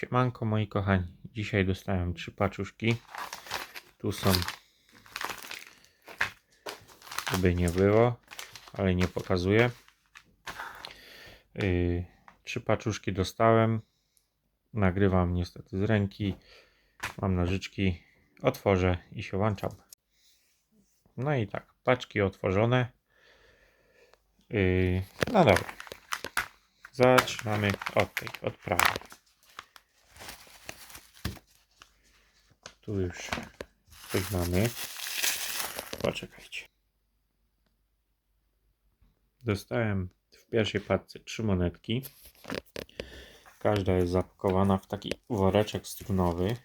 Siemanko moi kochani. Dzisiaj dostałem trzy paczuszki. Tu są żeby nie było, ale nie pokazuję. Yy, trzy paczuszki dostałem. Nagrywam niestety z ręki. Mam nożyczki. Otworzę i się łączam. No i tak, paczki otworzone. Yy, no dobra. Zaczynamy od tej, od Tu już coś mamy. Poczekajcie. Dostałem w pierwszej paczce trzy monetki. Każda jest zapakowana w taki woreczek strunowy.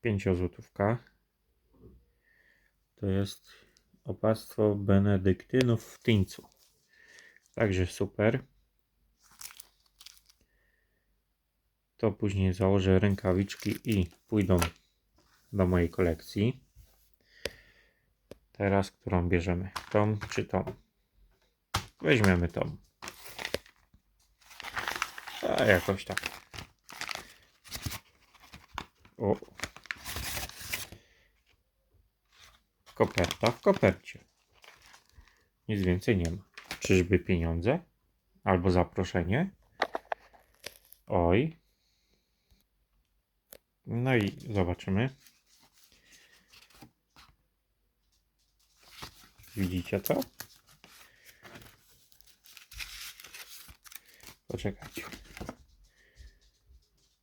Pięciozłotówka. To jest opactwo benedyktynów w Tyńcu. Także super. To później założę rękawiczki i pójdą do mojej kolekcji. Teraz którą bierzemy? Tą czy tą? Weźmiemy tą. A jakoś tak. O. Koperta w kopercie. Nic więcej nie ma. Czyżby pieniądze? Albo zaproszenie? Oj. No i zobaczymy. Widzicie to? Poczekajcie.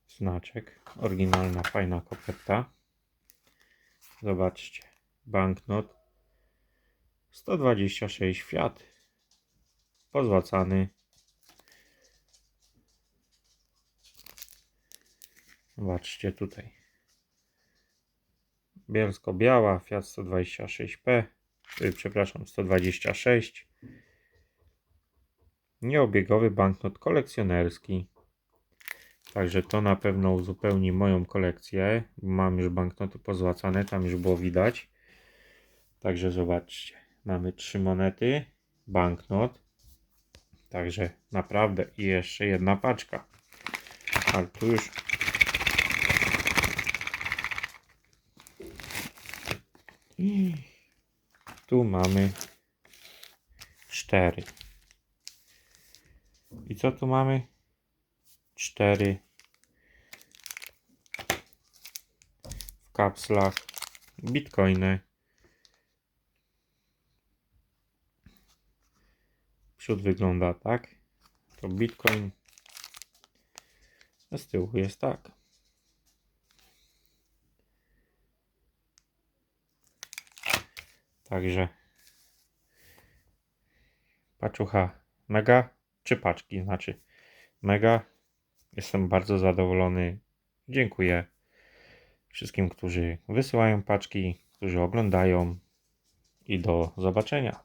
Znaczek. Oryginalna, fajna koperta. Zobaczcie. Banknot. 126 Fiat. Pozłacany. Zobaczcie tutaj. Bielsko-biała Fiat 126P. y, Przepraszam, 126. Nieobiegowy banknot kolekcjonerski. Także to na pewno uzupełni moją kolekcję. Mam już banknoty pozłacane, tam już było widać. Także zobaczcie. Mamy trzy monety, banknot. Także naprawdę i jeszcze jedna paczka. Ale tu już tu mamy cztery. I co tu mamy? Cztery w kapslach bitcoiny. Przód wygląda tak. To bitcoin. A z tyłu jest tak. Także paczucha mega, czy paczki, znaczy mega. Jestem bardzo zadowolony. Dziękuję wszystkim, którzy wysyłają paczki, którzy oglądają i do zobaczenia.